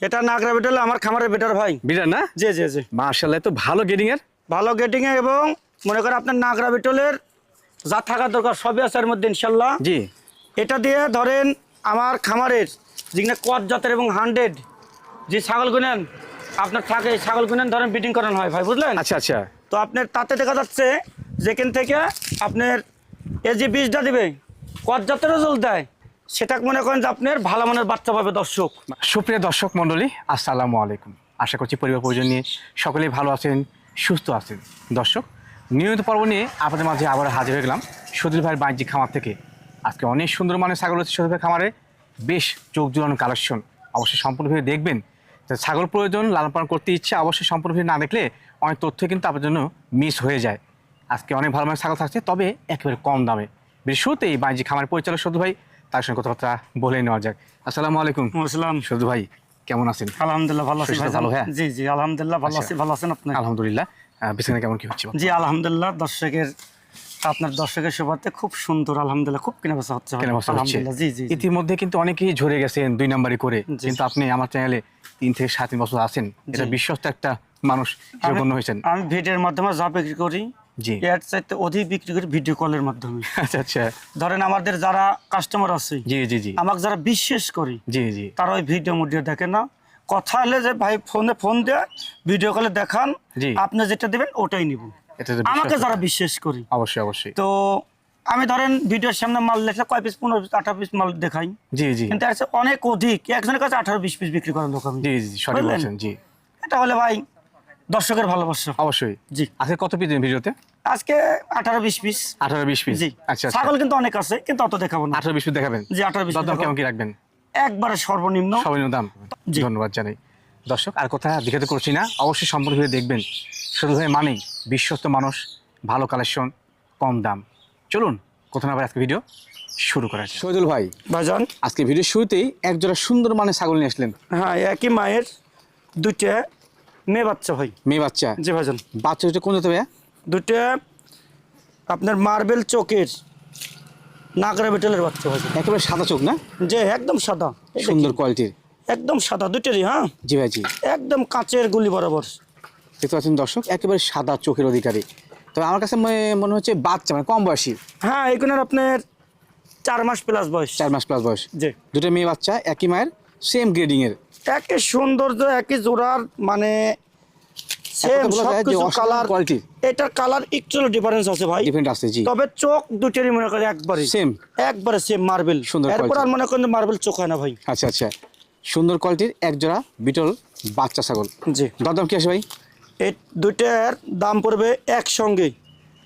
এটা নাগরা বেটাল আমার খামারের বেটার ভাই। বিরাট না? জি জি জি। মার্শাল্লাহ তো ভালো গেডিং এর? ভালো গেটিং এ এবং মনে করেন আপনার নাগরা বেটলের যা থাকা দরকার সবই আছে এর মধ্যে ইনশাল্লাহ জি। এটা দিয়ে ধরেন আমার খামারের যেখানে কট জাতের এবং হান্ড্রেড যে ছাগল গুনেন আপনার থাকে ছাগল গুনেন ধরেন বিটিং করানো হয় ভাই বুঝলেন? আচ্ছা আচ্ছা। তো আপনার তাতে দেখা যাচ্ছে যেখান থেকে আপনার এই যে বীজটা দিবে কট জাতের রেজাল্ট দেয় সেটা মনে করেন যে আপনার ভালো মানের বাচ্চা পাবে দর্শক। সুপ্রিয় দর্শক মণ্ডলী, আসসালামু আলাইকুম। আশা করছি পরিবার পরিজন নিয়ে সকলেই ভালো আছেন, সুস্থ আছেন। দর্শক, নিয়মিত পর্ব নিয়ে আপনাদের মাঝে আবার হাজির হয়ে গেলাম সদুল ভাইয়ের বাণিজ্যিক খামার থেকে। আজকে অনেক সুন্দর মানের ছাগল হচ্ছে সদুল ভাই খামারে। বেশ চোখ জুড়ানো কালেকশন। অবশ্যই সম্পূর্ণভাবে দেখবেন। ছাগল প্রয়োজন, লালন পালন করতে ইচ্ছে, অবশ্যই সম্পূর্ণভাবে না দেখলে অনেক তথ্য কিন্তু আপনার জন্য মিস হয়ে যায়। আজকে অনেক ভালো মানের ছাগল থাকছে, তবে একেবারে কম দামে। বেশ শুরুতেই বাণিজ্যিক খামার পরিচালক সদু ভাই তার সঙ্গে কথাবার্তা বলে নেওয়া যাক। আসসালামু আলাইকুম। আসসালাম। সদু ভাই কেমন আছেন? আলহামদুলিল্লাহ ভালো আছি ভালো, হ্যাঁ? জি জি আলহামদুলিল্লাহ ভালো আছি ভালো আছেন আপনি? আলহামদুলিল্লাহ। বিছানা কেমন কি হচ্ছে? জি আলহামদুলিল্লাহ দর্শকের আপনার দর্শকের সুবাদে খুব সুন্দর আলহামদুলিল্লাহ খুব কেনা বেচা হচ্ছে। আলহামদুলিল্লাহ জি জি। ইতিমধ্যে কিন্তু অনেকেই ঝরে গেছেন দুই নাম্বারই করে। কিন্তু আপনি আমার চ্যানেলে তিন থেকে সাত বছর আছেন। এটা বিশ্বস্ত একটা মানুষ গণ্য হয়েছেন। আমি ভিডিওর মাধ্যমে যা বিক্রি করি। এর চাইতে অধিক বিক্রি করি ভিডিও কলের মাধ্যমে। আচ্ছা আচ্ছা। ধরেন আমাদের যারা কাস্টমার আছে জি জি জি। আমাকে যারা বিশ্বাস করি জি জি। তারা ওই ভিডিও মুডিও দেখে না। কথা হলে যে ভাই ফোনে ফোন দিয়ে ভিডিও কলে দেখান। আপনি যেটা দেবেন ওটাই নিব। আমাকে যারা বিশ্বাস করি। অবশ্যই অবশ্যই। তো আমি ধরেন ভিডিওর সামনে মাল দেখলে কয় পিস পনেরো পিস আঠারো পিস মাল দেখাই। জি জি। কিন্তু অনেক অধিক একজনের কাছে আঠারো বিশ পিস বিক্রি করার লোক আমি। জি জি সঠিক জি। এটা হলে ভাই দর্শকের ভালোবাসা। অবশ্যই। জি। আজকে কত পিস ভিডিওতে? আজকে আঠারো বিশ পিস। আঠারো বিশ পিস? জি। আচ্ছা আচ্ছা। ছাগল কিন্তু অনেক আছে কিন্তু অত দেখাবো না। আঠারো বিশ পিস দেখাবেন? জি আঠারো বিশ দরদাম কেমন কি রাখবেন? একবারে সর্বনিম্ন। সর্বনিম্ন দাম। জি। ধন্যবাদ জানাই। দর্শক আর কোথায় কথা দেখাতে করছি না অবশ্যই সম্পূর্ণভাবে দেখবেন। শুধু ভাই মানেই বিশ্বস্ত মানুষ ভালো কালেকশন কম দাম। চলুন কোথাও আবার আজকে ভিডিও শুরু করা যাক। শহীদুল ভাই। ভাইজান। আজকে ভিডিও শুরুতেই একজোড়া সুন্দর মানে ছাগল নিয়ে আসলেন। হ্যাঁ একই মায়ের দুইটা মেয়ে বাচ্চা ভাই মেয়ে বাচ্চা? জি ভাইজান। বাচ্চা দুটো কোন যেতে ভাইয়া? দুইটা আপনার মার্বেল চোখের নাগরা বেটেলের বাচ্চা ভাইজান। একেবারে সাদা চোখ না? যে একদম সাদা। সুন্দর কোয়ালিটির একদম সাদা দুইটারই হ্যাঁ? জি ভাই জি। একদম কাঁচের গুলি বরাবর। দেখতে পাচ্ছেন দর্শক একেবারে সাদা চোখের অধিকারী। তবে আমার কাছে মনে- মনে হচ্ছে বাচ্চা মানে কম বয়সী। হ্যাঁ এগুলোর আপনার চার মাস প্লাস বয়স। চার মাস প্লাস বয়স। জি। দুটো মেয়ে বাচ্চা একই মায়ের সেম গ্রেডিং এর একই সৌন্দর্য একই জোড়ার মানে সেম সবকিছু কালার। এটার কালার একটু ডিফারেন্স আছে ভাই। ডিফারেন্ট আছে জি। তবে চোখ দুটোরই মনে একবারে। একবারে সেম মার্বেল সুন্দর এরপর আর মনে করেন মার্বেল চোখ হয় না ভাই। আচ্ছা আচ্ছা। সুন্দর কোয়ালিটির এক জোড়া বিটল বাচ্চা ছাগল। জি। কি আছে ভাই? এই দুইটার দাম পড়বে একসঙ্গে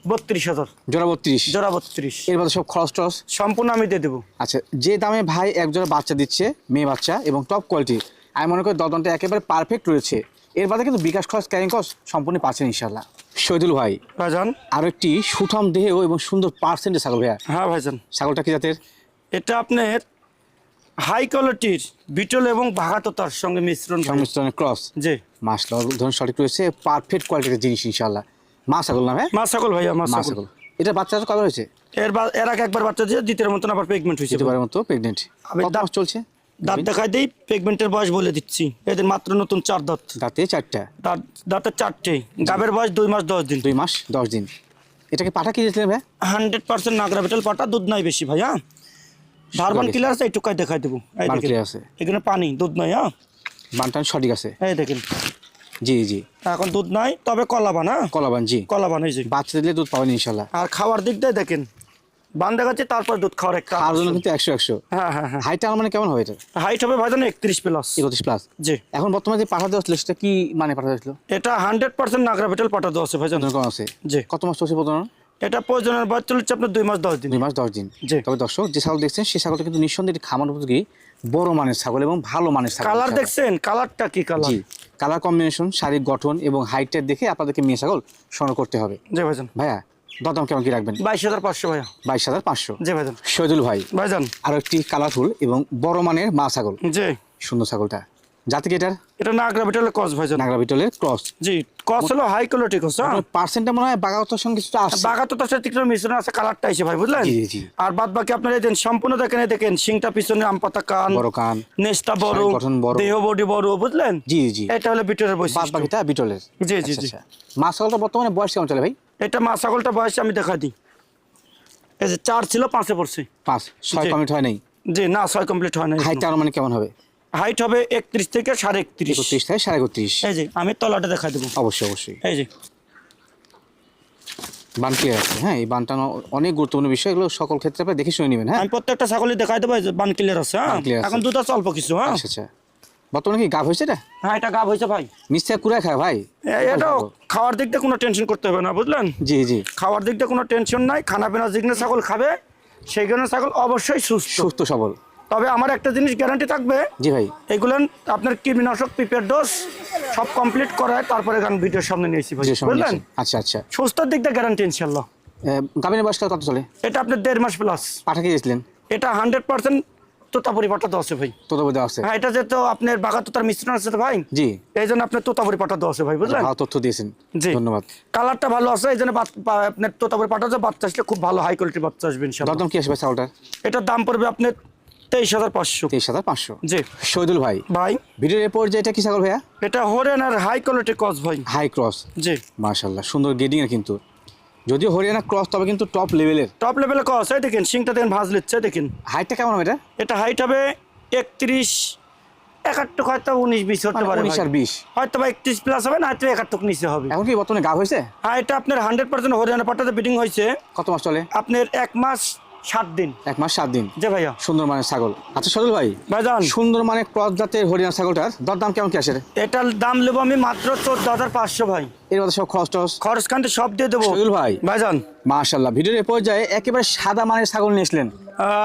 বত্রিশ হাজার। জোড়া বত্রিশ। জোড়া বত্রিশ। এর মধ্যে সব খরচ টরচ? সম্পূর্ণ আমি দিয়ে দেবো। আচ্ছা যে দামে ভাই এক জোড়া বাচ্চা দিচ্ছে মেয়ে বাচ্চা এবং টপ কোয়ালিটির আমি মনে করি দরদামটা একেবারে পারফেক্ট রয়েছে। এর বাদে কিন্তু বিকাশ খরচ ক্যারিং কস্ট সম্পূর্ণ পাচ্ছেন ইনশাল্লাহ শহীদুল ভাই। ভাইজান। আর একটি সুঠাম দেহেও এবং সুন্দর পার্সেন্টের ছাগল ভাইয়া। হ্যাঁ ভাইজান। ছাগলটা কি জাতের? এটা আপনার হাই কোয়ালিটির বিটল এবং ভাগাততার সঙ্গে মিশ্রণ। সংমিশ্রণের ক্রস জি। মাসলা ধরুন সঠিক রয়েছে। পারফেক্ট কোয়ালিটির জিনিস ইনশাল্লাহ মা ছাগল না ভাই মা ছাগল ভাইয়া মা ছাগল। এটা বাচ্চা কত হয়েছে? এর এর আগে একবার বাচ্চা দিয়ে দ্বিতীয় মতন আবার প্রেগনেন্ট হয়েছে। দ্বিতীয়বারের মতো প্রেগনেন্ট কত চলছে? দাঁত দেখাই দিই প্রেগনেন্টের বয়স বলে দিচ্ছি। এদের মাত্র নতুন চার দাঁত। দাঁতে চারটা? দাঁত চারটে। গাবের বয়স দুই মাস দশ দিন। দুই মাস দশ দিন। এটাকে পাঠা কি দিয়েছিলেন ভাই হান্ড্রেড পার্সেন্ট নাগরা বেটাল পাটা দুধ নাই বেশি ভাই হ্যাঁ ভারবান আছে। কিলার আছে এইটুকাই দেখাই দেবো। আছে। এখানে পানি দুধ নাই হ্যাঁ? বানটান সঠিক আছে। এই দেখেন। জি জি। এখন দুধ নাই তবে কলাবান হ্যাঁ? কলাবান জি। কলাবান এই যে। বাচ্চা দিলে দুধ পাবেন ইনশাল্লাহ। আর খাওয়ার দিক দিয়ে দেখেন বান দেখাচ্ছে তারপর দুধ খাওয়ার একটা তার জন্য কিন্তু একশো একশো। হ্যাঁ হ্যাঁ হ্যাঁ। হাইটটা আমার মানে কেমন হবে এটা? হাইট হবে ভাই একত্রিশ প্লাস একত্রিশ প্লাস জি। এখন বর্তমানে যে পাঠা দেওয়া সেটা কি মানে পাঠা দিয়েছিল এটা হান্ড্রেড পার্সেন্ট নাগরা বেটাল পাটা দেওয়া আছে ভাইজান কম আছে। জি। কত মাস চলছে প্রথম এটা প্রয়োজনের বয়স চলছে আপনার দুই মাস দশ দিন। দুই মাস দশ দিন। জি। তবে দর্শক যে ছাগল দেখছেন সেই ছাগলটা কিন্তু নিঃসন্দেহে খামার উপযোগী বড় মানের ছাগল এবং ভালো মানের ছাগল। কালার দেখছেন? কালারটা কি কালার কালার কম্বিনেশন শারীরিক গঠন এবং হাইটটা দেখে আপনাদেরকে মেয়ে ছাগল সংগ্রহ করতে হবে। জি ভাইজান ভাইয়া দরদাম কেমন কি রাখবেন? বাইশ হাজার পাঁচশো ভাইয়া। বাইশ হাজার পাঁচশো। জি ভাইজান। শহীদুল ভাই ভাইজান। আরও একটি কালারফুল এবং বড় মানের মা ছাগল। জি। সুন্দর ছাগলটা। জাতি কি এটার? এটা নাগরা বিটলের কস ভাইজান। নাগরা বিটলের ক্রস। জি কস হলো হাই কোয়ালিটি কস হ্যাঁ। পার্সেন্টটা মনে হয় বাগাওয়ার সঙ্গে কিছুটা আসছে। বাগাতো তো সাথে একটু মিশ্রণ আছে কালারটা এসে ভাই বুঝলেন? জি, জি। আর বাদ বাকি আপনারা এই দেন সম্পূর্ণ দেখেন দেখেন সিংটা পিছনে আম পাতা কান বড় কান নেসটা বড় গঠন বড়। দেহ বডি বড় বুঝলেন? জি জি। এটা হলো বিটলের বাদ বাকিটা বিটলের। জি, জি, আচ্ছা, জি। আচ্ছা। মাছ বর্তমানে বয়স কেমন চলে ভাই? এটা মা ছাগলটা বয়স আমি দেখা দিই। এই যে চার ছিল পাঁচে পড়ছে। পাঁচ ছয় জি। কমিট হয় নাই? জি না ছয় কমপ্লিট হয় না হাইটটা মানে কেমন হবে? হাইট হবে একত্রিশ থেকে সাড়ে একত্রিশ। একত্রিশ থেকে সাড়ে একত্রিশ। এই যে আমি তলাটা দেখা দেবো। অবশ্যই অবশ্যই। এই যে। বান ক্লিয়ার আছে হ্যাঁ? এই বানটা অনেক গুরুত্বপূর্ণ বিষয় এগুলো সকল ক্ষেত্রে আপনি দেখে শুনে নেবেন হ্যাঁ? আমি প্রত্যেকটা ছাগলই দেখাই দেবো এই যে বান ক্লিয়ার আছে হ্যাঁ? বান clear আছে। এখন দুটো অল্প কিছু হ্যাঁ? আচ্ছা আচ্ছা। বর্তমানে কি গাভ হয়েছে এটা হ্যাঁ এটা গাব হয়েছে ভাই। নিশ্চয় কুড়া খায় ভাই? এ- এটাও খাওয়ার দিক কোনো টেনশন করতে হবে না বুঝলেন? জি জি। খাওয়ার দিক কোনো টেনশন নাই খানা পিনা যেগুলো ছাগল খাবে সেইগুলো ছাগল অবশ্যই সুস্থ। সুস্থ সবল। তবে আমার একটা জিনিস গ্যারান্টি থাকবে জি ভাই। এগুলো আপনার কীটনাশক প্রিপেয়ার ডোজ সব কমপ্লিট করায় তারপরে গান ভিডিওর সামনে নিয়েছি বুঝলেন? আচ্ছা আচ্ছা। সুস্থর দিক দিয়ে গ্যারান্টি ইনশাল্লাহ গাভিনের বয়স কত চলে? এটা আপনার দেড় মাস প্লাস পাঠা গিয়েছিলেন এটা হান্ড্রেড পার্সেন্ট তোতাপুরি পাটা আছে ভাই। তোদের দেওয়া আছে। হ্যাঁ এটা যেহেতু আপনার বাগা তোতার মিশ্রণ আছে তো ভাই? জি। এই জন্য আপনার তোতাপুরি পাটা দেওয়া আছে ভাই বুঝলেন? ভালো তথ্য দিয়েছেন। জি। ধন্যবাদ। কালারটা ভালো আছে এই জন্য আপনার তোতাপুরি পাটা যে বাচ্চা আসলে খুব ভালো হাই কোয়ালিটির বাচ্চা আসবে ইনশাল্লাহ দরদাম কি আসবে ছাগলটার এটার দাম পড়বে আপনার তেইশ হাজার পাঁচশো। তেইশ হাজার পাঁচশো। জি। শহীদুল ভাই ভাই। ভিডিওর এরপর যে এটা কি ছাগল ভাইয়া? এটা হরেন আর হাই কোয়ালিটি ক্রস ভাই। হাই ক্রস জি। মাশাল্লাহ সুন্দর গেডিং এর কিন্তু। যদিও হরিয়ানা ক্রস তবে কিন্তু টপ লেভেলের টপ লেভেলে ক্রস এই দেখেন সিংটা দেখেন ভাঁজ লিচ্ছে দেখেন। হাইটটা কেমন হবে এটা? এটা হাইট হবে একত্রিশ একাত্তর হয়তো উনিশ বিশ হতে মানে পারে উনিশ আর বিশ। হয়তো বা একত্রিশ প্লাস হবে না হয়তো একাত্তর নিচে হবে। এখন কি বর্তমানে গাভ হয়েছে? হ্যাঁ এটা আপনার হান্ড্রেড পার্সেন্ট হরিয়ানা পাটাতে বিটিং হয়েছে। কত মাস চলে? আপনার এক মাস সাত দিন। এক মাস সাত দিন। যে ভাইয়া। সুন্দর মানের ছাগল। আচ্ছা সজল ভাই ভাইজান। সুন্দর মানে ক্রস জাতের হরিয়ানা ছাগলটার দরদাম কেমন কি আসে এটার দাম নেব আমি মাত্র চোদ্দ হাজার পাঁচশো ভাই। এর মধ্যে সব খরচ টরচ? খরচ খান্তি সব দিয়ে দেবো। সজল ভাই। ভাইজান। মাশাল্লাহ ভিডিওর এ পর্যায়ে একেবারে সাদা মানের ছাগল নিয়েছিলেন।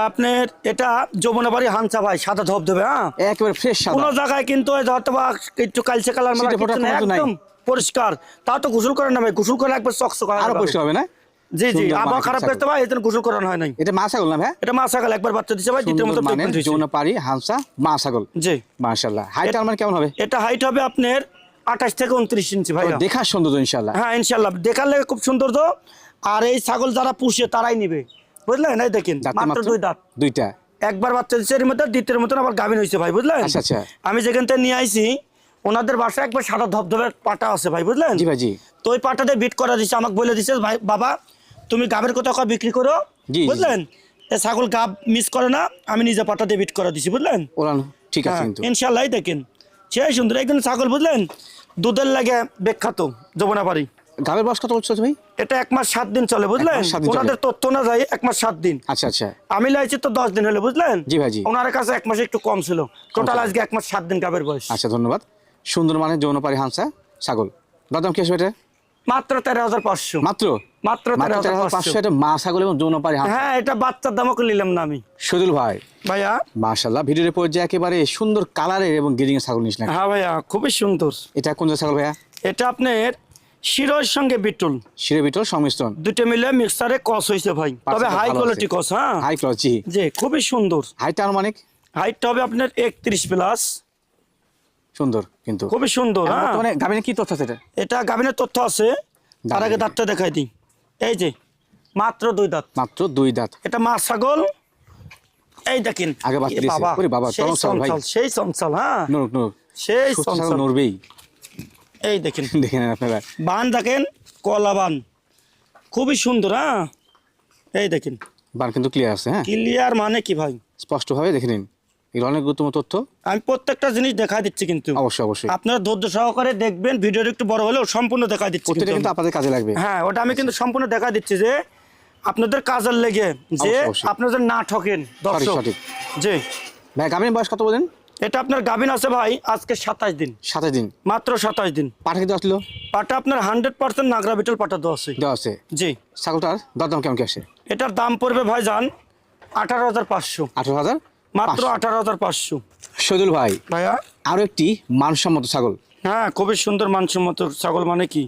আপনার এটা যমুনা বাড়ি হানসা ভাই সাদা ধপ দেবে হ্যাঁ? একেবারে ফ্রেশ সাদা। কোনো জায়গায় কিন্তু হয়তো বা একটু কালচে কালার মারা ছিটে ফোটা কিছু না, কোনো কিছু নাই। একদম পরিষ্কার। তা তো গোসল করেন না ভাই গোসল করে একবার চকচক আরও পরিষ্কার হবে না? জি জি। আবহাওয়া খারাপ করতে ভাই এই গোসল করানো হয় নাই। এটা মা ছাগল না ভাই? এটা মা ছাগল একবার বাচ্চা দিছে ভাই দ্বিতীয় মতো সুন্দর মানের যৌন পাড়ি হাংসা মা ছাগল। জি। মাশাল্লাহ হাইট আমার কেমন হবে? এটা হাইট হবে আপনার আঠাশ থেকে উনত্রিশ ইঞ্চি ভাই দেখার সৌন্দর্য ইনশাল্লাহ হ্যাঁ ইনশাল্লাহ দেখার লেগে খুব সুন্দর তো আর এই ছাগল যারা পুষে তারাই নিবে। বুঝলেন? এই দেখেন মাত্র দুই দাঁত। দুইটা। একবার বাচ্চা দিচ্ছে এর মধ্যে দ্বিতীয় মতন আবার গাভিন হয়েছে ভাই বুঝলেন? আচ্ছা, আচ্ছা। আমি যেখান থেকে নিয়ে আইছি ওনাদের বাসায় একবার সাদা ধবধবের পাটা আছে ভাই বুঝলেন? জি ভাই জি। তো ওই পাটাতে বিট করা দিচ্ছে আমাকে বলে দিচ্ছে ভাই বাবা তুমি গাবের কথা বিক্রি করো। বুঝলেন? ছাগল গাব মিস করে না আমি নিজে পাটাতে বিট করা দিছি বুঝলেন? ঠিক আছে হ্যাঁ, ইনশাল্লাহ দেখেন। সেই সুন্দর একজন ছাগল বুঝলেন? দুধের লাগে বিখ্যাত যমুনা গাবের বয়স কত বলছো তুমি? এটা এক মাস সাত দিন চলে বুঝলেন। ওনাদের তথ্য না যায় এক মাস সাত দিন। আচ্ছা আচ্ছা। আমি লাইছি তো দশ দিন হলে বুঝলেন? জি ভাই, ওনার কাছে এক মাসে একটু কম ছিল। টোটাল আজকে এক মাস সাত দিন গাবের বয়স। আচ্ছা ধন্যবাদ। সুন্দর মানের যৌন পাড়ি হাংসা ছাগল। দরদাম কি আসবে এটা? মাত্র তেরো হাজার পাঁচশো। মাত্র? মাত্র তেরো হাজার পাঁচশো এটা মা ছাগল এবং যৌন হ্যাঁ এটা বাচ্চার দামও নিলাম না আমি। সদুল ভাই। ভাইয়া? মাশাল্লাহ ভিডিওর একেবারে সুন্দর কালারের এবং গেরিং ছাগল নিস না হ্যাঁ ভাইয়া খুবই সুন্দর। এটা কোন ছাগল ভাইয়া? এটা আপনার শিরোর সঙ্গে বিটুল। শিরে বিটল সংমিশ্রণ। দুটো মিলে মিক্সারে কস হয়েছে ভাই। তবে হাই কোয়ালিটি কস হ্যাঁ। হাই ক্লস জি খুবই সুন্দর। হাইটটা আনুমানিক হাইটটা হবে আপনার একত্রিশ প্লাস সুন্দর কিন্তু। খুবই সুন্দর হ্যাঁ। মানে গাবিনে কি তথ্য আছে এটা? এটা গাভিনের তথ্য আছে। তার আগে দাঁতটা দেখাই দিই। এই যে মাত্র দুই দাঁত। মাত্র দুই দাঁত। এটা মা ছাগল। এই দেখেন। আগে বাচ্চা দিয়েছে। ওরে বাবা, সেই চমৎকার ভাই। চঞ্চল সেই হ্যাঁ। নুরুক নুরুক। সেই চঞ্চল। নড়বেই এই দেখেন। দেখে নেন আপনারা। বান দেখেন কলা বান। খুবই সুন্দর হ্যাঁ। এই দেখেন। বান কিন্তু ক্লিয়ার আছে হ্যাঁ। ক্লিয়ার মানে কি ভাই? স্পষ্টভাবে দেখে নিন। এগুলো অনেক গুরুত্বপূর্ণ তথ্য? আমি প্রত্যেকটা জিনিস দেখা দিচ্ছি কিন্তু। অবশ্যই অবশ্যই। আপনারা ধৈর্য সহকারে দেখবেন ভিডিওটা একটু বড় হলেও সম্পূর্ণ দেখা দিচ্ছি প্রত্যেকটা কিন্তু। কিন্তু আপনাদের কাজে লাগবে। হ্যাঁ ওটা আমি কিন্তু সম্পূর্ণ দেখা দিচ্ছি যে আপনাদের কাজের লেগে যে। আপনাদের না ঠকেন দর্শক। সঠিক। জি। ভাই বয়স কত বলেন? এটা আপনার গাভিন আছে ভাই আজকে সাতাশ দিন। সাতাশ দিন। মাত্র সাতাশ দিন। পাঠা কিন্তু আসলো পাটা আপনার হান্ড্রেড পার্সেন্ট নাগরা বিটল পাটা দেওয়া আছে। দেওয়া আছে। জি। ছাগলটার দরদাম কেমন কি আসে? এটার দাম পড়বে ভাই যান আঠারো হাজার পাঁচশো। আঠারো হাজার মাত্র আঠারো হাজার পাঁচশো। সদুল ভাই ভাইয়া? আরও একটি মানসম্মত ছাগল। হ্যাঁ খুবই সুন্দর মানসম্মত ছাগল মানে কি?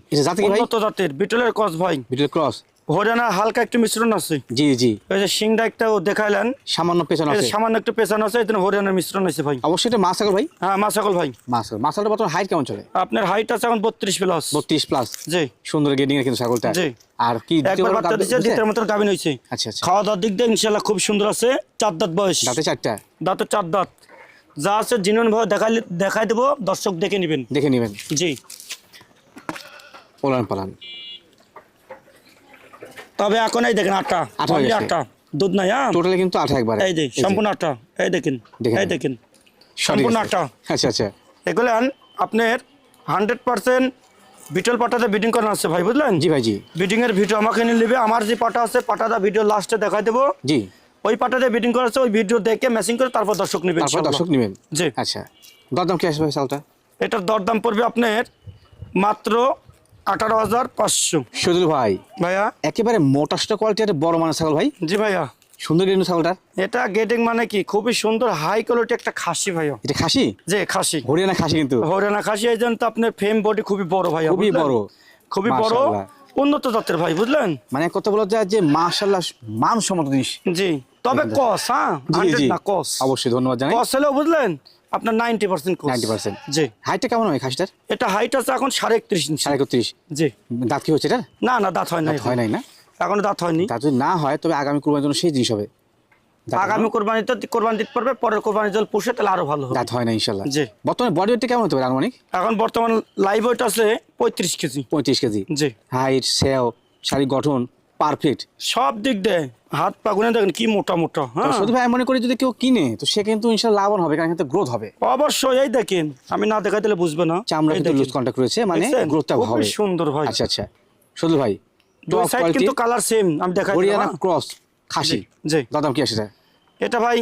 জাতের বিটলের ক্রস ভাই। বিটলের ক্রস হরিয়ানার হালকা একটু মিশ্রণ আছে। জি জি। যে সিংটা একটা দেখাইলেন সামান্য পেছন আছে। সামান্য একটু পেছানো আছে এই হরিয়ানার মিশ্রণ আছে ভাই। অবশ্যই এটা ভাই? হ্যাঁ মা সকল ভাই। মাছ ছাগল মাছ ছাগলের বর্তমান হাইট কেমন চলে? আপনার হাইট আছে এখন বত্রিশ প্লাস বত্রিশ প্লাস জি। সুন্দর গেডিং এর কিন্তু ছাগলটা। জি। আর কি একবার বাচ্চা দাঁত দ্বিতীয় মতো গাভিন হয়েছে আচ্ছা আচ্ছা। খাওয়া দাওয়ার দিক দিয়ে খুব সুন্দর আছে। চার দাঁত বয়স। দাঁতে চারটা। দাঁতে চার দাঁত। যা আছে জিনন ভাবে দেখাই দেবো। দর্শক দেখে নেবেন। দেখে নেবেন। জি। ওলান পালান তবে এখন এই দেখেন আটটা। আটা। আটটা। দুধ নাই হ্যাঁ টোটালে কিন্তু আঠা একবার। এই দেখ সম্পূর্ণ আটটা। এই দেখেন এই দেখেন। সম্পূর্ণ আটটা। আচ্ছা আচ্ছা। এগুলো আপনার হান্ড্রেড পার্সেন্ট বিটল পাটাতে বিডিং করানো আছে ভাই বুঝলেন? জি ভাই জি। বিডিং এর ভিডিও আমাকে নিয়ে নেবে। আমার যে পাটা আছে পাটাটা ভিডিও লাস্টে দেখাই দেবো। জি। ওই পাটাতে বিডিং করা আছে ওই ভিডিও দেখে মেসিং করে তারপর দর্শক নেবেন তারপর দর্শক নেবেন। জি। আচ্ছা। দরদাম কি আসবে চালটা? এটার দরদাম পড়বে আপনার মাত্র আঠারো হাজার পাঁচশো। ভাই। ভাইয়া? একেবারে মোটাসটা কোয়ালিটি একটা বড় মানের ছাগল ভাই। জি ভাইয়া। সুন্দর কিন্তু ছাগলটা? এটা গেটিং মানে কি? খুবই সুন্দর হাই কোয়ালিটি একটা খাসি ভাইয়া। এটা খাসি? যে খাসি। হরিয়ানা খাসি কিন্তু। হরিয়ানা খাসি এই জন্য আপনার ফেম বডি খুবই বড় ভাইয়া খুবই বড়। খুবই বড় উন্নত জাতের ভাই বুঝলেন? মানে কত বলা যায় যে মাশাল্লাহ মানসম্মত জিনিস। জি তবে কস হ্যাঁ? না কস। অবশ্যই ধন্যবাদ জানাই। কস হলেও বুঝলেন আপনার নাইনটি পার্সেন্ট কস 90% জি। হাইটটা কেমন হয় খাসিটার? এটা হাইট আছে এখন সাড়ে একত্রিশ ইঞ্চি। সাড়ে একত্রিশ। জি। দাঁত কি হচ্ছে এটা না না দাঁত হয় না হয় নাই না? এখন দাঁত হয়নি। দাঁত যদি না হয় তবে আগামী কুরবানির জন্য সেই জিনিস হবে। আগামী কোরবানিতে কোরবানি দিতে পারবে পরের কোরবানি জল পুষে তাহলে আরও ভালো হবে। দাঁত হয় না ইনশাল্লাহ জি। বর্তমানে বডি ওয়েটটা কেমন হতে পারে আনুমানিক? এখন বর্তমান লাইভ ওয়েট আছে পঁয়ত্রিশ কেজি। পঁয়ত্রিশ কেজি। জি। হাইট সেও শারীরিক গঠন পারফেক্ট সব দিক দিয়ে হাত পাগুনে দেখেন কি মোটা মোটা হ্যাঁ। শুধু ভাই মনে করি যদি কেউ কিনে তো সে কিন্তু ইনশাল্লাহ লাভবান হবে কারণ এখানে গ্রোথ হবে। অবশ্যই এই দেখেন আমি না দেখাই দিলে বুঝবে না। চামড়া কিন্তু লুজ কন্ট্যাক্ট রয়েছে মানে গ্রোথটা হবে। সুন্দর ভাই। আচ্ছা আচ্ছা। শুধু ভাই দুই সাইড কিন্তু কালার সেম আমি দেখাই দিলাম, হরিয়ানা হ্যাঁ? ক্রস খাসি। জি দাদাম কি আছে এটা? ভাই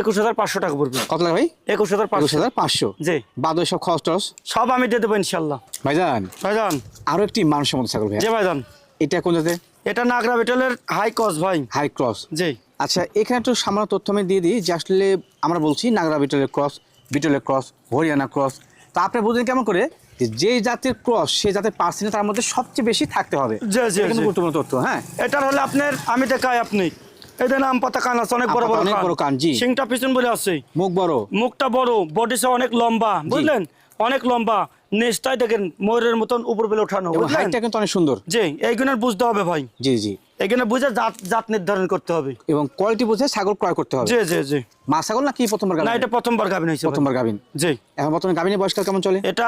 একুশ হাজার পাঁচশো টাকা পড়বে। কত লাগে ভাই? একুশ হাজার একুশ পাঁচশো হাজার পাঁচশো। জি। বাদ সব খরচ টরচ? সব আমি দিয়ে দেবো ইনশাল্লাহ। ভাইজান ভাইজান। আরও একটি মানুষের মতো ছাগল ভাই জি ভাইজান। এটা কোন জাতে এটা নাগরা বিটলের হাই ক্রস ভাই। হাই ক্রস জি। আচ্ছা এখানে একটু সামান্য তথ্য আমি দিয়ে দিই যে আসলে আমরা বলছি নাগরা বিটলের ক্রস বিটলের ক্রস হরিয়ানা ক্রস তা আপনি বুঝলেন কেমন করে? যে জাতের ক্রস সেই জাতের পার্সেন্ট তার মধ্যে সবচেয়ে বেশি থাকতে হবে। গুরুত্বপূর্ণ তথ্য হ্যাঁ? এটার হলে আপনার আমি দেখাই আপনি। আম পাতা কান আছে অনেক বড় বড় অনেক বড় কান, জি। সিংটা পিছন বলে আছে। মুখ বড়। মুখটা বড় বডি সে অনেক লম্বা বুঝলেন? অনেক লম্বা। নেশটাই দেখেন ময়ূরের মতন উপর বেলে ওঠানো হাইটটা কিন্তু অনেক সুন্দর। জি এইগুলোর বুঝতে হবে ভাই। জি জি। এইগুলো বুঝে জাত জাত নির্ধারণ করতে হবে। এবং কোয়ালিটি বুঝে ছাগল ক্রয় করতে হবে। জি জি জি। মা ছাগল না কি প্রথমবার না এটা প্রথমবার গাভিন হয়েছে প্রথমবার গাভিন জি। এখন বর্তমানে গাভিনের বয়সকাল কেমন চলে? এটা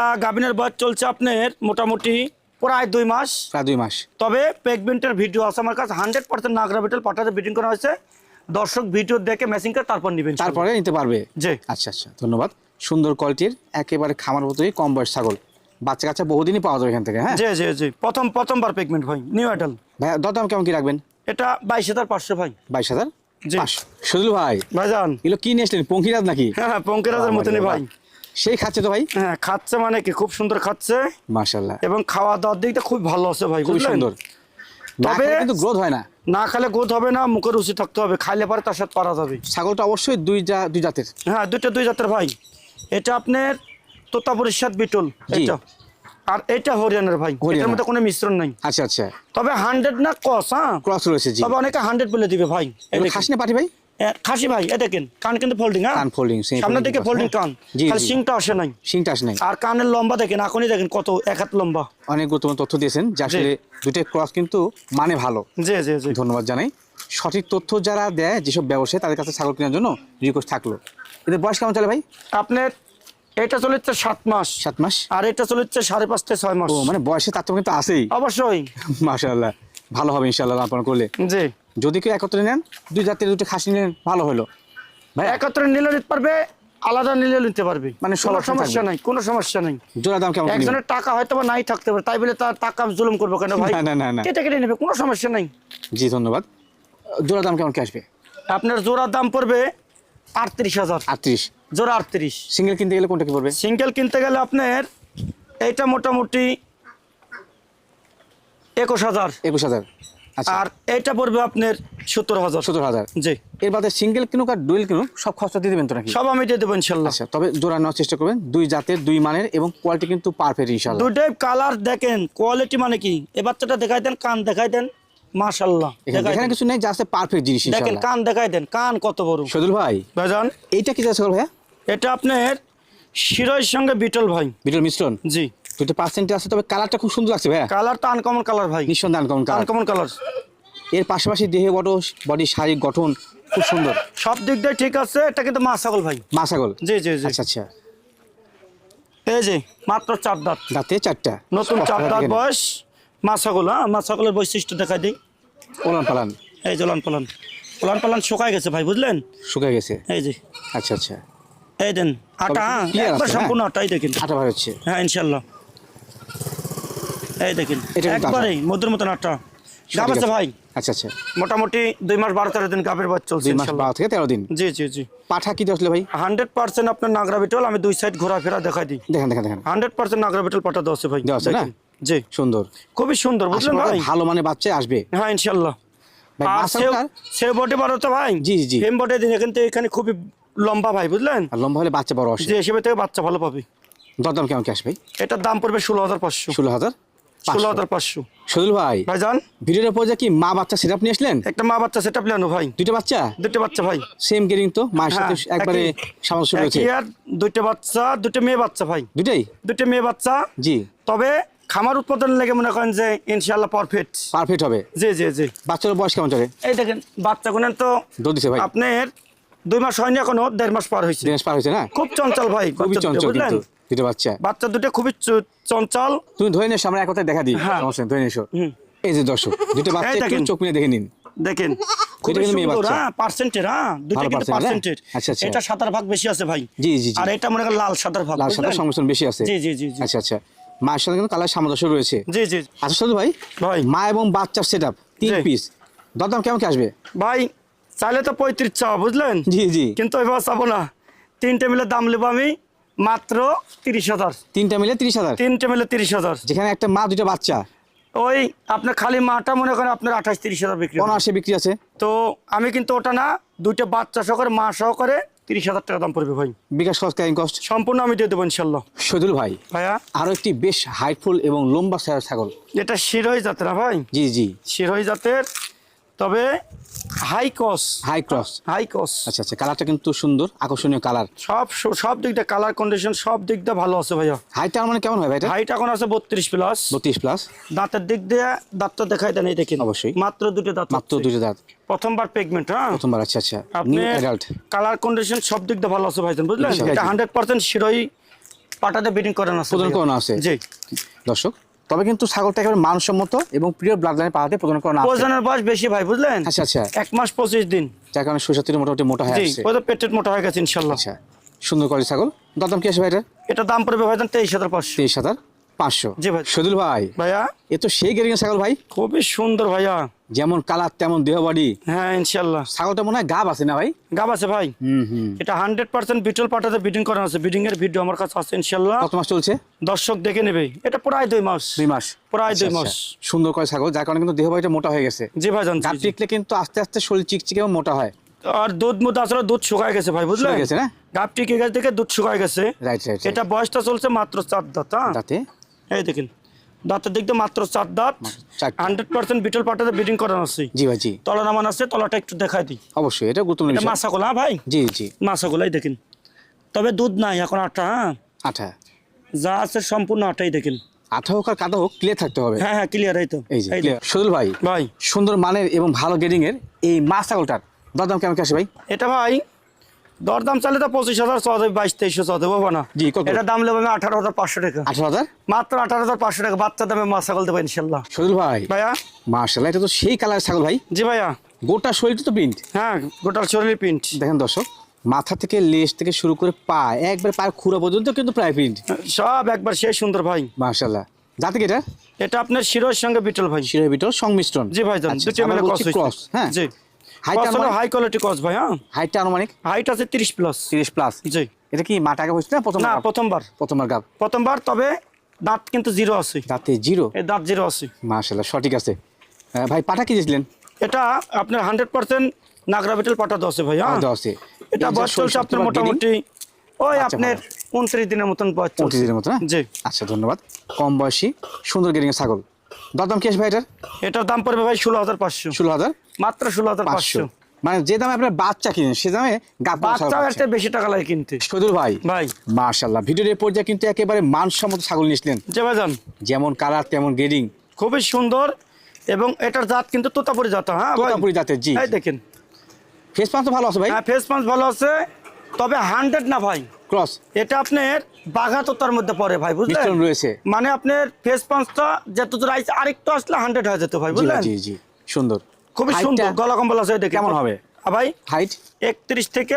বয়স চলছে আপনার মোটামুটি প্রায় দুই মাস। প্রায় দুই মাস। তবে প্রেগনেন্টের ভিডিও আছে আমার কাছে। হান্ড্রেড পার্সেন্ট নাগরা বিটল পাঠাতে বিটিং করা হয়েছে। দর্শক ভিডিও দেখে মেসিং করে তারপর নেবেন। তারপরে নিতে পারবে। জি। আচ্ছা আচ্ছা ধন্যবাদ। সুন্দর কোয়ালিটির একেবারে খামার মতোই কম বয়স ছাগল। বাচ্চা কাচ্চা বহুদিনই পাওয়া যাবে এখান থেকে হ্যাঁ? জি জি জি। প্রথম প্রথমবার প্রেগনেন্ট ভাই নিউ আইডল ভাই দরদাম কেমন কি রাখবেন? এটা বাইশ হাজার পাঁচশো ভাই। বাইশ হাজার? সুজল ভাই। ভাইজান। এগুলো কি নিয়ে আসলেন পঙ্খিরাজ নাকি? হ্যাঁ হ্যাঁ পঙ্কেরাজের মতনই ভাই। সেই খাচ্ছে তো ভাই? হ্যাঁ খাচ্ছে মানে কি খুব সুন্দর খাচ্ছে। মাশাল্লাহ এবং খাওয়া দাওয়ার দিকটা খুব ভালো আছে ভাই খুবই সুন্দর। তবে- কিন্তু গ্রোথ হয় না। না খেলে গোদ হবে না মুখে রুচি থাকতে হবে খাইলে পরে তার সাথে পারা যাবে। ছাগলটা অবশ্যই দুই দুই জাতের। হ্যাঁ দুইটা দুই জাতের ভাই। এটা আপনার তোতাপুরের সাথে বিটল এটা। আর এটা হরিয়ানার ভাই। এটার মধ্যে কোনো মিশ্রণ নাই। আচ্ছা আচ্ছা। তবে হান্ড্রেড না কস হ্যাঁ? ক্রস রয়েছে জি। তবে অনেকে হান্ড্রেড বলে দিবে ভাই। এই এগুলো দেখেন। খাস না পাটি ভাই? খাসি ভাই এ দেখেন কান কিন্তু ফোল্ডিং হ্যাঁ? কান same সামনের দিকে ফোল্ডিং হ্যাঁ। কান খালি। সিংটা আসে নাই। শিংটা আসে নাই। আর কানের লম্বা দেখেন এখনই দেখেন কত এক হাত লম্বা। অনেক গুরুত্বপূর্ণ তথ্য দিয়েছেন যে আসলে দুইটা ক্রস কিন্তু মানে ভালো। জি জি জি। ধন্যবাদ জানাই। সঠিক তথ্য যারা দেয় যেসব ব্যবসায়ী তাদের কাছে ছাগল কেনার জন্য রিকোয়েস্ট থাকল। এদের বয়স কেমন চলে ভাই? আপনার এটা চলেছে সাত মাস। সাত মাস? আর এটা চলেছে সাড়ে পাঁচ থেকে ছয় মাস। ও মানে বয়সে তার তো কিন্তু আছেই। অবশ্যই। মাশাআল্লাহ। ভালো হবে ইনশাআল্লাহ লালন করে জি। যদি কেউ একত্রে নেন দুই জাতের দুটো খাসি নেন ভালো হলো। ভাই একত্রে নিলে নিতে পারবে আলাদা নিলে নিতে পারবে। মানে কোনো সমস্যা নাই কোনো সমস্যা নাই। জোড়া দাম কেমন? একজনের টাকা হয়তো বা নাই থাকতে পারে তাই বলে তার টাকা আমি জুলুম করব কেন ভাই? না, না, না। কেটে কেটে নেবে কোনো সমস্যা নাই। জি ধন্যবাদ। জোড়া দাম কেমন কি আসবে? আপনার জোড়ার দাম পড়বে আটত্রিশ হাজার। আটত্রিশ। জোড়া আটত্রিশ। সিঙ্গেল কিনতে গেলে কোনটা কি পড়বে? সিঙ্গেল কিনতে গেলে আপনার এইটা মোটামুটি একুশ হাজার। একুশ হাজার। আচ্ছা। আর এইটা পড়বে আপনার সত্তর হাজার। সত্তর হাজার। জি। এর বাদে সিঙ্গেল কিনুক আর ডুয়েল কিনুক সব খরচা দিয়ে দেবেন তো নাকি? সব আমি দিয়ে দেবো ইনশাল্লাহ। আচ্ছা তবে জোড়া নেওয়ার চেষ্টা করবেন। দুই জাতের দুই মানের এবং কোয়ালিটি কিন্তু পারফেক্ট ইনশাল্লাহ। দুইটাই কালার দেখেন। কোয়ালিটি মানে কি? এ বাচ্চাটা দেখাই দেন কান দেখাই দেন। মাশাল্লাহ এখানে কিছু নেই যা আছে পারফেক্ট জিনিস দেখেন কান দেখাই দেন কান কত বড়। সদুল ভাই ভাইজান। এইটা কি ছাগল ভাইয়া? এটা আপনার শিরোর সঙ্গে বিটল ভাই। বিটল মিশ্রণ? জি। দুটো পার্সেন্টে আছে তবে কালারটা খুব সুন্দর লাগছে ভাইয়া। কালার তো আনকমন কালার ভাই। নিঃসন্দেহ কেমন কালার আনকমন কালারের পাশাপাশি দেহে বড় বডি শারীরিক গঠন খুব সুন্দর। সব দিক দিয়ে ঠিক আছে এটা কিন্তু মা ছাগল ভাই। মা ছাগল? জি জি জি। আচ্ছা আচ্ছা। এই যে মাত্র চার দাঁত। দাঁতে চারটা। নতুন চার দাঁত বয়স। মা ছাগল হ্যাঁ? মা ছাগলের বৈশিষ্ট্য দেখাই দিই। ওলান পালান। এই যে লান পালান। লান পালান শুকায় গেছে ভাই বুঝলেন? শুকিয়ে গেছে? এই যে। আচ্ছা আচ্ছা। এই দেন আটা হ্যাঁ একবার সম্পূর্ণ আটাই দেখেন। আটা ভাই হচ্ছে। হ্যাঁ ইনশাল্লাহ এই দেখেন একবারেই মধুর মতন আটা। গাব আছে। ভাই? আচ্ছা আচ্ছা। মোটামুটি দুই মাস বারো তেরো দিন গাবের বাদ চলছে বারো থেকে তেরো দিন? জি জি জি। পাঠা কি আসলে ভাই? হান্ড্রেড পার্সেন্ট আপনার নাগরা বিটল আমি দুই সাইড ঘোরাফেরা দেখাই দিই। দেখেন দেখেন দেখেন। হান্ড্রেড পার্সেন্ট নাগরা বিটল পাঠা আছে ভাই। আছে না? জি সুন্দর। খুবই সুন্দর বুঝলেন ভাই? ভালো মানে বাচ্চা আসবে। হ্যাঁ ইনশাল্লাহ ভাই, আর মাছ সেও- আপনার? সেও বটে বারো তো ভাই। জি, জি, জি। বটে দিন এখান থেকে এখানে খুবই লম্বা ভাই বুঝলেন? লম্বা হলে বাচ্চা বড় আসে। যে হিসেবে থেকে বাচ্চা ভালো পাবে। দরদাম কেমন কি আসবে? এটার দাম পড়বে ষোলো হাজার পাঁচশো। ষোলো হাজার ষোলো হাজার পাঁচশো। সদুল ভাই ভাই যান ভিডিওর পর কি মা বাচ্চা সেট নিয়ে আসলেন? একটা মা বাচ্চা সেটা প্লানো ভাই। দুটো বাচ্চা? দুটো বাচ্চা ভাই। সেম গেরিং তো মায়ের সাথে হ্যাঁ, একবারে সামঞ্জস্য রয়েছে আর দুটো বাচ্চা দুটো মেয়ে বাচ্চা ভাই। দুটাই দুটো মেয়ে বাচ্চা। জি। তবে খামার উৎপাদন লেগে মনে করেন যে ইনশাল্লাহ পারফেক্ট পারফেক্ট হবে। জি জি জি। বাচ্চার বয়স কেমন চলে? এই দেখেন বাচ্চা গুনেন তো দিছে ভাই। আপনার দুই মাস হয়নি এখনও দেড় মাস পার হয়েছে। দিনেশ পার হয়েছে না? খুব চঞ্চল ভাই খুবই চঞ্চল বুঝলেন? দুটো বাচ্চা। বাচ্চা দুটো খুবই চঞ্চল। তুমি ধরে নেছো আমরা এক দেখা দিই। হ্যাঁ। সমস্যা ধরে নেছো এই যে দর্শক দুটো বাচ্চা একটু চোখ মিলে দেখে নিন। দেখেন। হ্যাঁ পার্সেন্টের হ্যাঁ দুটো কিন্তু হ্যাঁ? পার্সেন্টের আচ্ছা, আচ্ছা। এটা সাতার ভাগ বেশি আছে ভাই। জি জি আর এটা মনে করেন লাল সাদার ভাগ লাল সাদা সংমিশ্রণ বেশি আছে। জি জি জি। আচ্ছা আচ্ছা। মায়ের সাথে কিন্তু কালার সামঞ্জস্য রয়েছে। জি জি। আচ্ছা শুধু ভাই ভাই। মা এবং বাচ্চার সেট আপ তিন পিস দরদাম কেমন কি আসবে? ভাই চাইলে তো পঁয়ত্রিশ চাও বুঝলেন? জি জি। কিন্তু এবার চাবো না। তিনটে মিলে দাম নেব আমি মাত্র তিরিশ হাজার। তিনটা মিলে তিরিশ হাজার? তিনটে মিলে তিরিশ হাজার। যেখানে একটা মা দুটো বাচ্চা। ওই আপনার খালি মাটা মনে করেন আপনার আঠাশ তিরিশ হাজার বিক্রি হবে। অনায়াসে বিক্রি আছে। তো আমি কিন্তু ওটা না দুইটা বাচ্চা সহকারে মা সহকারে তিরিশ হাজার টাকা দাম পড়বে ভাই। বিকাশ কস্ট ক্যারিং কস্ট সম্পূর্ণ আমি দিয়ে দেবো ইনশাল্লাহ সজুল ভাই ভাইয়া? আরও একটি বেশ হাইটফুল এবং লম্বা ছাগল। এটা শিরোই জাতের ভাই? জি জি। শিরোই জাতের তবে হাই হাই ক্রস হাই আচ্ছা আচ্ছা কালারটা কিন্তু সুন্দর আকর্ষণীয় কালার সব সব দিক দিয়ে কালার কন্ডিশন সব দিক দিয়ে ভালো আছে ভাইয়া। হাইটটা মানে কেমন হয় ভাই এটা? হাইট এখন আছে বত্রিশ প্লাস বত্রিশ প্লাস দাঁতের দিক দিয়ে দাঁতটা দেখাই দেন এই দেখেন। অবশ্যই। মাত্র দুটো দাঁত মাত্র দুটো দাঁত। প্রথমবার পেগমেন্ট হ্যাঁ? প্রথমবার আচ্ছা আচ্ছা। আপনি কালার কন্ডিশন সব দিক দিয়ে ভালো আছে ভাইজান বুঝলেন? এটা হান্ড্রেড পার্সেন্ট শিরোই পাটাতে বিডিং করেন আছে। করানো আছে। জি। দর্শক তবে কিন্তু ছাগলটা একেবারে মানসম্মত এবং প্রিয় ব্লাড লাইনে পাহাড়ে প্রদান করা প্রজনের বয়স বেশি ভাই বুঝলেন? আচ্ছা আচ্ছা। এক মাস পঁচিশ দিন। যার কারণে সুস্বাস্থ্যের মোটামুটি মোটা হয়ে গেছে আসছে। পেটের মোটা হয়ে গেছে ইনশাল্লাহ। আচ্ছা সুন্দর করে ছাগল। দাম কি আছে ভাইটা এটা এটা দাম পড়বে ভাই তেইশ হাজার পাঁচশো। তেইশ হাজার। পাঁচশো। জি ভাই। সদুল ভাই ভাইয়া? এ তো সেই গেরিং ছাগল ভাই। খুবই সুন্দর ভাইয়া। যেমন কালার তেমন দেহ বাড়ি হ্যাঁ ইনশাল্লাহ ছাগলটা মনে হয় গাব আছে না ভাই? গাব আছে ভাই। এটা হান্ড্রেড পার্সেন্ট বিটল পাটাতে বিডিং করানো আছে। বিডিং এর ভিডিও আমার কাছে আছে ইনশাল্লাহ কত মাস চলছে? দর্শক দেখে নেবে। এটা প্রায় দুই মাস। দুই মাস। প্রায় আচ্ছা, দুই আচ্ছা। মাস। সুন্দর করে ছাগল যার কারণে কিন্তু দেহ বাড়িটা মোটা হয়ে গেছে। জি ভাইজান জি, গাব টিকলে কিন্তু আস্তে আস্তে শরীর চিকচিকে মোটা হয়। আর দুধ মুধ আসলে দুধ শুকায় গেছে ভাই শুকিয়ে গেছে না? গাপ টিকে গেছে থেকে দুধ শুকায় গেছে। রাইট রাইট এটা বয়সটা চলছে মাত্র চার দাঁত হ্যাঁ? তাতে এই দেখেন দাঁতের দিক দিয়ে মাত্র চার দাঁত হান্ড্রেড পার্সেন্ট বিটল পাটাতে বিডিং করানো আছে। জি ভাই জি। তলা নামান আছে তলাটা একটু দেখাই দিই। অবশ্যই এটা গুরুত্বপূর্ণ এটা বিষয়। হ্যাঁ ভাই? জি জি। মাসাকোলাই দেখেন। তবে দুধ নাই এখন আটা হ্যাঁ? আঠা। যা আছে সম্পূর্ণ আটাই দেখেন। আঠা হোক আর কাদা হোক ক্লিয়ার থাকতে হবে। হ্যাঁ হ্যাঁ ক্লিয়ার এই তো। এই যে ভাই ভাই। সুন্দর মানের এবং ভালো গেডিং এর এই মাছ ছাগলটার দরদাম কেমন কি আসে ভাই? এটা ভাই দরদাম চালে তো পঁচিশ হাজার চৌদ্দ বাইশ তেইশশো চৌদ্দ বাবা না। জি, এটা দাম নেব আমি আঠারো হাজার পাঁচশো টাকা। আঠারো হাজার? মাত্র আঠারো হাজার পাঁচশো টাকা বাচ্চা দামে মাছ ছাগল দেবো ইনশাল্লাহ। সদুল ভাই ভাইয়া? মার্শাল্লাহ এটা তো সেই কালার ছাগল ভাই। জি ভাইয়া। গোটা শরীরটা তো প্রিন্ট হ্যাঁ গোটাল শরীর প্রিন্ট দেখেন দর্শক মাথা থেকে লেজ থেকে শুরু করে পা একবার পায়ের খুঁড়া পর্যন্ত কিন্তু প্রায় প্রিন্ট সব একবার সেই সুন্দর ভাই। মার্শাল্লাহ যাতে কি এটা? এটা আপনার শিরোর সঙ্গে বিটল ভাই। শিরের ভিতর সংমিশ্রণ। জি ভাই জান আচ্ছা, দুটো মিলে বলছি cross, হ্যাঁ? জি। হাই কোয়ালিটি কস ভাই হ্যাঁ। হাইটটা আনুমানিক হাইট আছে তিরিশ প্লাস তিরিশ প্লাস জি। এটা কি না প্রথম না প্রথমবার। প্রথমবার গাব। প্রথমবার তবে দাঁত কিন্তু জিরো আছে। দাঁতে জিরো এই দাঁত জিরো আছে। সঠিক আছে। ভাই পাটা কি দিয়েছিলেন? এটা আপনার হান্ড্রেড পার্সেন্ট নাগরা বিটল পাটা দশে ভাই হ্যাঁ। এটা এই যে বয়স চলছে আপনার মোটামুটি ওই আচ্ছা, আপনার উনত্রিশ দিনের মতন বয়স দিনের মতো না জি। আচ্ছা ধন্যবাদ। কম বয়সী সুন্দর গেরিং ছাগল। দরদাম কি আসবে ভাই এটার? এটার দাম পড়বে ভাই ষোলো হাজার পাঁচশো। ষোলো হাজার? মাত্র ষোলো হাজার পাঁচশো। মানে যে দামে আপনার বাচ্চা কিনেন সে দামে বাচ্চা একটা বেশি টাকা লাগে কিনতে। সদুল ভাই ভাই। মার্শাল্লাহ ভিডিওর পর্যায়ে কিন্তু একেবারে মানসম্মত ছাগল নিয়েছিলেন ভাইজান। যেমন কালার তেমন গ্রেডিং। খুবই সুন্দর এবং এটার জাত কিন্তু তোতাপুরি জাত হ্যাঁ? তোতাপুরি জাতের, জি, দেখেন। ফেস তো ভালো আছে ভাই? হ্যাঁ ফেস পাঞ্চ ভালো আছে তবে হান্ড্রেড না ভাই? ক্রস। এটা আপনার বাঘা তোতার মধ্যে পড়ে ভাই বুঝলেন? রয়েছে। মানে আপনার ফেস পাঞ্চটা যত আরেকটু আসলে হান্ড্রেড হয়ে যেত ভাই বুঝলেন? জি জি। সুন্দর। খুবই সুন্দর গলা কম্বল আছে দেখে কেমন হবে? ভাই হাইট একত্রিশ থেকে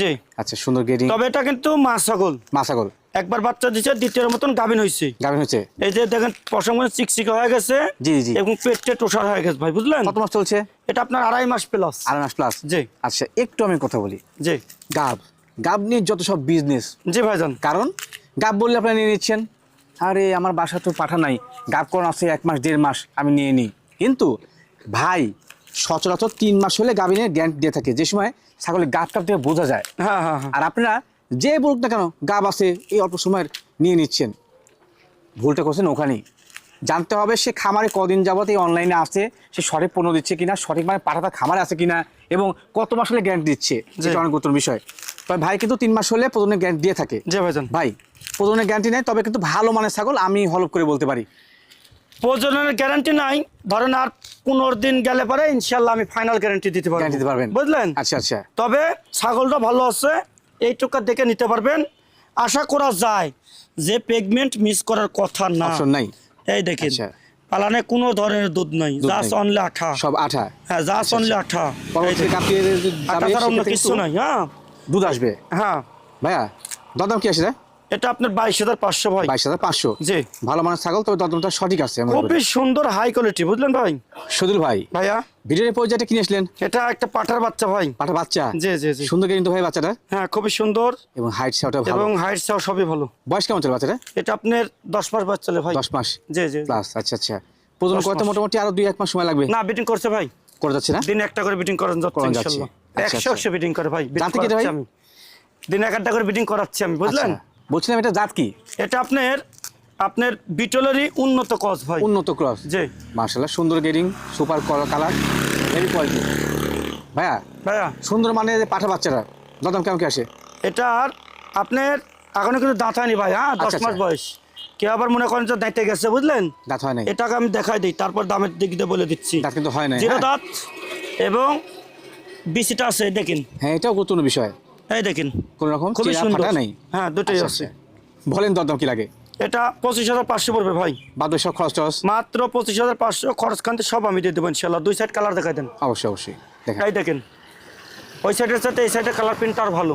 জি। আচ্ছা সুন্দর গ্রেডিং তবে এটা কিন্তু মা ছাগল মাসাগল একবার বাচ্চা দিচ্ছে দ্বিতীয় মতন গাভিন হয়েছে গাভিন এই যে দেখেন পশম চিকচিকা হয়ে গেছে জি, জি। এবং পেটে টোষার হয়ে গেছে ভাই বুঝলেন? কত মাস চলছে? এটা আপনার আড়াই মাস প্লাস আড়াই মাস প্লাস জি। আচ্ছা একটু আমি কথা বলি। জি। গাব গাব নিয়ে যত সব বিজনেস জি ভাইজান। কারণ গাব বললে আপনারা নিয়ে নিচ্ছেন আরে আমার বাসা তো পাঠা নাই গাব কোন আছে এক মাস দেড় মাস আমি নিয়ে নিই। কিন্তু ভাই সচরাচর তিন মাস হলে গাভিনের গ্যারান্টি দিয়ে থাকে। যে সময় ছাগলের গাব টাপ থেকে বোঝা যায়। হ্যাঁ হ্যাঁ হ্যাঁ। আর আপনারা যে বলুক না কেন গাব আছে এই অল্প সময়ের নিয়ে নিচ্ছেন। ভুলটা করছেন ওখানেই। জানতে হবে সে খামারে কদিন যাবত এই অনলাইনে আছে সে সঠিক পণ্য দিচ্ছে কিনা সঠিক মানে পাঠাটা খামারে আছে কিনা এবং কত মাস হলে গ্যারান্টি দিচ্ছে যেটা অনেক গুরুত্বপূর্ণ বিষয়। ভাই কিন্তু তিন মাস হলে প্রথমে গ্যারান্টি দিয়ে থাকে। জি ভাইজান। ভাই প্রথমে গ্যারান্টি নেই তবে কিন্তু ভালো মানের ছাগল আমি হলপ করে বলতে পারি। প্রজননের গ্যারান্টি নাই ধরেন আর পনেরো দিন গেলে পরে ইনশাল্লাহ আমি ফাইনাল গ্যারান্টি দিতে পারব। দিতে পারবেন। বুঝলেন? আচ্ছা আচ্ছা। তবে ছাগলটা ভালো আছে এইটুকু দেখে নিতে পারবেন। আশা করা যায় যে পেগমেন্ট মিস করার কথা না। নাই। এই দেখেন আচ্ছা। পালানে কোনো ধরনের দুধ নাই জাস্ট অনলি আঠা। সব আঠা। হ্যাঁ অনলি আঠা। এই পরবর্তী দেখেন। কাপিয়ে আঠা ছাড়া অন্য কিছু নাই হ্যাঁ। দুধ আসবে? হ্যাঁ। ভাইয়া দরদাম কি রে? এটা আপনার বাইশ হাজার পাঁচশো ভাই। বাইশ হাজার পাঁচশো? জি। ভালো মানের ছাগল তবে দরদামটা সঠিক আছে খুবই সুন্দর হাই কোয়ালিটি বুঝলেন ভাই? সদুল ভাই ভাইয়া। ভিডিওর কিনে আসলেন? এটা একটা পাঠার বাচ্চা ভাই। পাঠা বাচ্চা? জি জি জি। সুন্দর কিন্তু ভাই বাচ্চাটা। হ্যাঁ খুবই সুন্দর। এবং হাইট ভালো। এবং হাইট সবই ভালো। বয়স কেমন চলে বাচ্চাটা? এটা আপনার দশ মাস চলে ভাই। দশ মাস। জি জি। জি। প্লাস আচ্ছা। আচ্ছা দশ করতে মোটামুটি আরও দুই এক মাস সময় লাগবে। না বিটিং করছে ভাই। করে যাচ্ছে না? দিন একটা করে বিটিং করেন যাচ্ছে একশো আচ্ছা। একশো বিটিং করে ভাই জাতি কি ভাই? আমি। দিন এক একটা করে বিটিং করাচ্ছি আমি বুঝলেন? আচ্ছা, বলছিলাম এটা জাত কি? এটা আপনার আপনার বিটলেরই উন্নত কস ভাই। উন্নত ক্রস জি। মার্শাল্লাহ সুন্দর গেডিং সুপার কালার হেভি কোয়ালিটি ভাইয়া ভাইয়া। সুন্দর মানে পাঠা বাচ্চারা দরদাম কেমন কি আসে? এটার আপনার এখনও কিন্তু দাঁত হয়নি ভাই হ্যাঁ? দশ আচ্ছা, মাস আচ্ছা। বয়স। কেউ আবার মনে করেন যে দাঁতে গেছে বুঝলেন? দাঁত হয় নাই। এটাকে আমি দেখাই দিই তারপর দামের দিক দিয়ে বলে দিচ্ছি। দাঁত কিন্তু হয় নাই। জিরো? দাঁত এবং বিসিটা আছে দেখেন। হ্যাঁ এটাও গুরুত্বপূর্ণ বিষয়। এই দেখেন কোন রকম? খুবই সুন্দর। নেই? হ্যাঁ দুটোই আচ্ছা, আছে। আচ্ছা। বলেন দরদাম কি লাগে? এটা পঁচিশ হাজার পাঁচশো পড়বে ভাই। বাদ সব খরচ টরচ? মাত্র পঁচিশ হাজার পাঁচশো খরচ খানতে সব আমি দিয়ে দেবো ইনশাল্লাহ দুই সাইড কালার দেখাই দেন। অবশ্যই অবশ্যই। দেখেন। এই দেখেন। ওই সাইডের সাথে এই সাইডের কালার প্রিন্ট আর ভালো।